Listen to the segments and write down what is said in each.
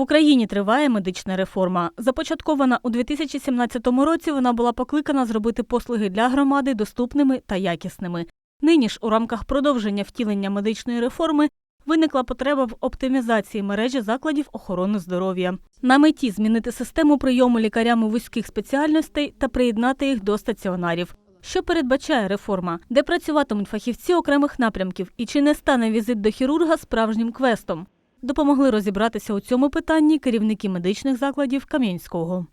В Україні триває медична реформа. Започаткована у 2017 році, вона була покликана зробити послуги для громади доступними та якісними. Нині ж у рамках продовження втілення медичної реформи виникла потреба в оптимізації мережі закладів охорони здоров'я. На меті змінити систему прийому лікарями вузьких спеціальностей та приєднати їх до стаціонарів. Що передбачає реформа, де працюватимуть фахівці окремих напрямків і чи не стане візит до хірурга справжнім квестом? Допомогли розібратися у цьому питанні керівники медичних закладів Кам'янського.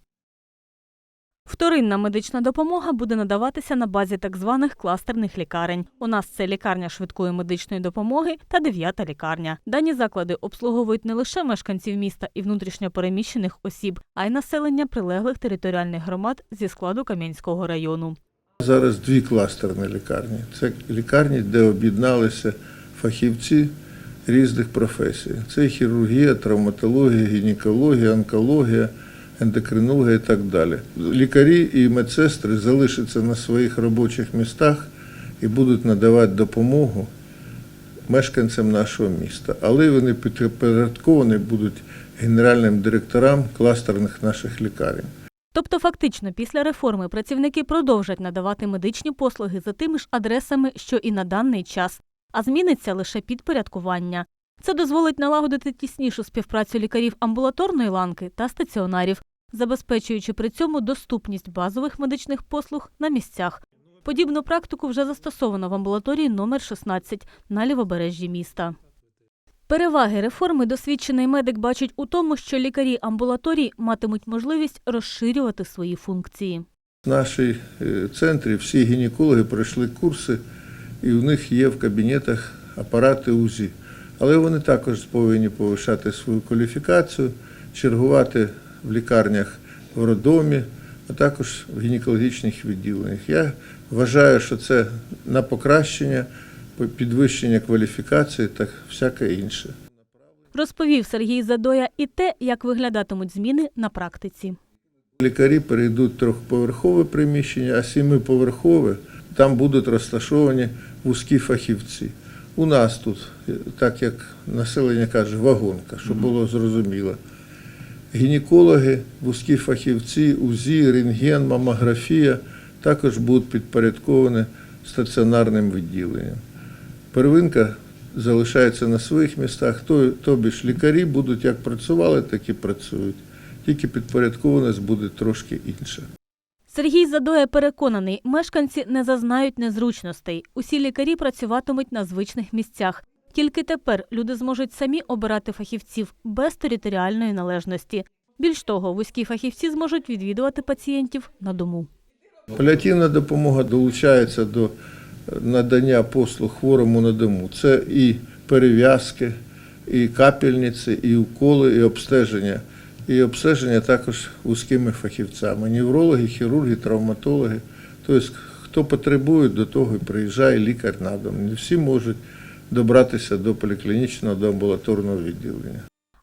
Вторинна медична допомога буде надаватися на базі так званих кластерних лікарень. У нас це лікарня швидкої медичної допомоги та дев'ята лікарня. Дані заклади обслуговують не лише мешканців міста і внутрішньо переміщених осіб, а й населення прилеглих територіальних громад зі складу Кам'янського району. Зараз дві кластерні лікарні. Це лікарні, де об'єдналися фахівці різних професій. Це хірургія, травматологія, гінекологія, онкологія, ендокринологія і так далі. Лікарі і медсестри залишаться на своїх робочих містах і будуть надавати допомогу мешканцям нашого міста. Але вони підпорядковані будуть генеральним директорам кластерних наших лікарень. Тобто, фактично, після реформи працівники продовжать надавати медичні послуги за тими ж адресами, що і на даний час, а зміниться лише підпорядкування. Це дозволить налагодити тіснішу співпрацю лікарів амбулаторної ланки та стаціонарів, забезпечуючи при цьому доступність базових медичних послуг на місцях. Подібну практику вже застосовано в амбулаторії номер 16 на лівобережжі міста. Переваги реформи досвідчений медик бачить у тому, що лікарі амбулаторій матимуть можливість розширювати свої функції. В нашій е, центрі всі гінекологи пройшли курси, і в них є в кабінетах апарати УЗІ. Але вони також повинні повищати свою кваліфікацію, чергувати в лікарнях в роддомі, а також в гінекологічних відділеннях. Я вважаю, що це на покращення, підвищення кваліфікації та всяке інше. Розповів Сергій Задоя і те, як виглядатимуть зміни на практиці. Лікарі перейдуть трьохповерхове приміщення, а сімиповерхове там будуть розташовані вузькі фахівці. У нас тут, так як населення каже, вагонка, щоб було зрозуміло. Гінекологи, вузькі фахівці, УЗІ, рентген, мамографія також будуть підпорядковані стаціонарним відділенням. Первинка залишається на своїх містах, тобі ж лікарі будуть як працювали, так і працюють. Тільки підпорядкованість буде трошки інша. Сергій Задоя переконаний, мешканці не зазнають незручностей. Усі лікарі працюватимуть на звичних місцях. Тільки тепер люди зможуть самі обирати фахівців без територіальної належності. Більш того, вузькі фахівці зможуть відвідувати пацієнтів на дому. Паліативна допомога долучається до надання послуг хворому на дому. Це і перев'язки, і капельниці, і уколи, і обстеження. І обстеження також вузькими фахівцями. Неврологи, хірурги, травматологи. Тобто, хто потребує, до того і приїжджає лікар на дом. Не всі можуть добратися до поліклінічного, до амбулаторного відділення.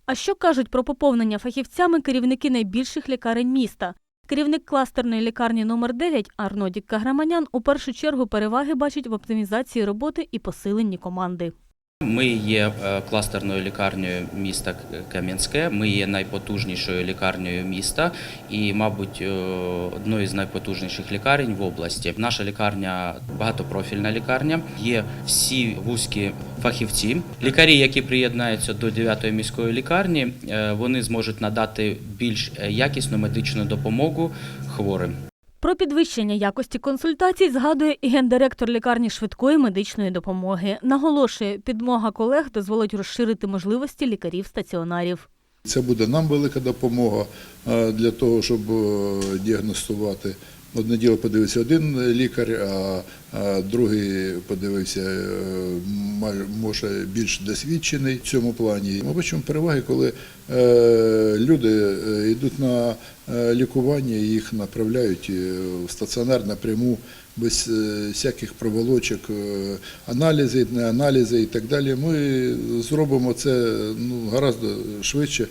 А що кажуть про поповнення фахівцями керівники найбільших лікарень міста? Керівник кластерної лікарні номер 9 Арнодік Каграманян у першу чергу переваги бачить в оптимізації роботи і посиленні команди. Ми є е, кластерною лікарнею міста Кам'янське. Ми є найпотужнішою лікарнею міста і, мабуть, е, одною з найпотужніших лікарень в області. Наша лікарня багатопрофільна лікарня. Є всі вузькі фахівці. Лікарі, які приєднаються до 9-ї міської лікарні, е, вони зможуть надати більш якісну медичну допомогу хворим. Про підвищення якості консультацій згадує і гендиректор лікарні швидкої медичної допомоги. Наголошує, підмога колег дозволить розширити можливості лікарів стаціонарів. Це буде нам велика допомога е, для того, щоб е, діагностувати. Одне діло подивився один лікар, а другий подивився, е, може більш досвідчений в цьому плані. Ми бачимо переваги, коли е, люди е, йдуть на лікування, їх направляють в стаціонар напряму, без всяких проволочок, аналізи, не аналізи і так далі. Ми зробимо це ну, гораздо швидше.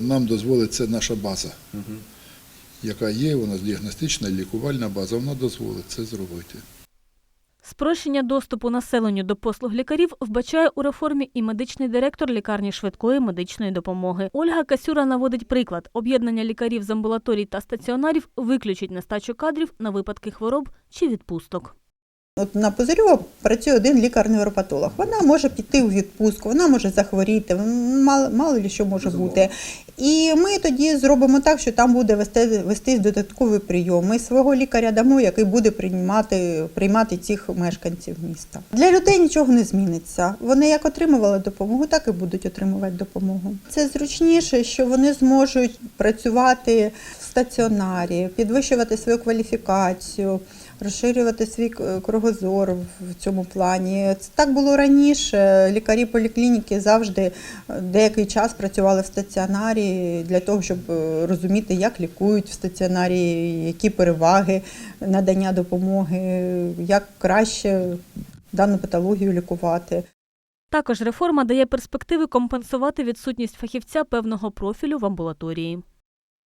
Нам дозволить це наша база, яка є, у нас діагностична, лікувальна база, вона дозволить це зробити. Спрощення доступу населенню до послуг лікарів вбачає у реформі і медичний директор лікарні швидкої медичної допомоги. Ольга Касюра наводить приклад: об'єднання лікарів з амбулаторій та стаціонарів виключить нестачу кадрів на випадки хвороб чи відпусток. От на Пузирьова працює один лікар-невропатолог. Вона може піти у відпустку, вона може захворіти, мало, мало ли що може бути. І ми тоді зробимо так, що там буде вести, вестись додатковий прийом. Ми свого лікаря дамо, який буде приймати, приймати цих мешканців міста. Для людей нічого не зміниться. Вони як отримували допомогу, так і будуть отримувати допомогу. Це зручніше, що вони зможуть працювати в стаціонарі, підвищувати свою кваліфікацію розширювати свій кругозор в цьому плані. Це так було раніше. Лікарі поліклініки завжди е, деякий час працювали в стаціонарі для того, щоб е, розуміти, як лікують в стаціонарі, які переваги надання допомоги, як краще дану патологію лікувати. Також реформа дає перспективи компенсувати відсутність фахівця певного профілю в амбулаторії.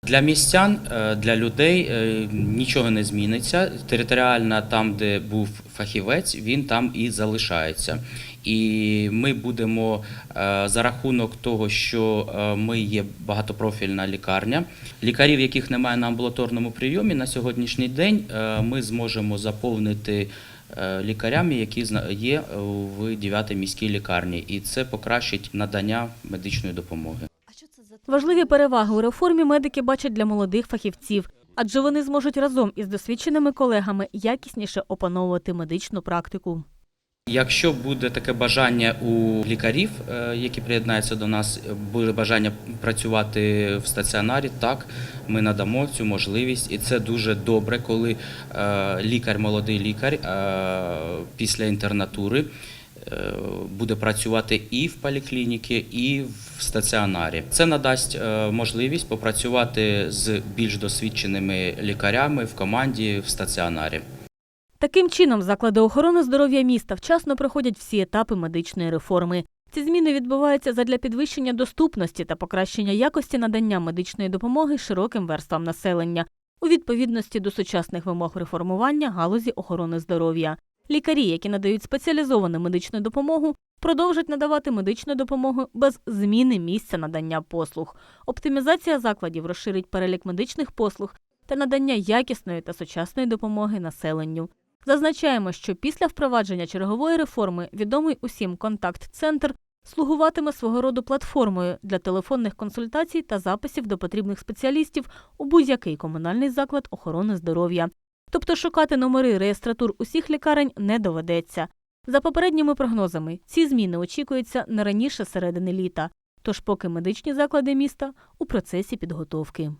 Для містян, е, для людей е, нічого не зміниться. Територіально, там, де був фахівець, він там і залишається. І ми будемо е, за рахунок того, що ми є багатопрофільна лікарня. Лікарів, яких немає на амбулаторному прийомі, на сьогоднішній день ми зможемо заповнити лікарями, які є в 9 міській лікарні, і це покращить надання медичної допомоги. Важливі переваги у реформі медики бачать для молодих фахівців, адже вони зможуть разом із досвідченими колегами якісніше опановувати медичну практику. Якщо буде таке бажання у лікарів, е, які приєднаються до нас, буде бажання працювати в стаціонарі, так ми надамо цю можливість, і це дуже добре, коли е, лікар, молодий лікар е, після інтернатури буде працювати і в поліклініці, і в стаціонарі. Це надасть е, можливість попрацювати з більш досвідченими лікарями в команді в стаціонарі. Таким чином, заклади охорони здоров'я міста вчасно проходять всі етапи медичної реформи. Ці зміни відбуваються задля підвищення доступності та покращення якості надання медичної допомоги широким верствам населення у відповідності до сучасних вимог реформування галузі охорони здоров'я. Лікарі, які надають спеціалізовану медичну допомогу, продовжать надавати медичну допомогу без зміни місця надання послуг. Оптимізація закладів розширить перелік медичних послуг та надання якісної та сучасної допомоги населенню. Зазначаємо, що після впровадження чергової реформи відомий усім контакт-центр слугуватиме свого роду платформою для телефонних консультацій та записів до потрібних спеціалістів у будь-який комунальний заклад охорони здоров'я. Тобто шукати номери реєстратур усіх лікарень не доведеться. За попередніми прогнозами, ці зміни очікуються не раніше середини літа, тож поки медичні заклади міста у процесі підготовки.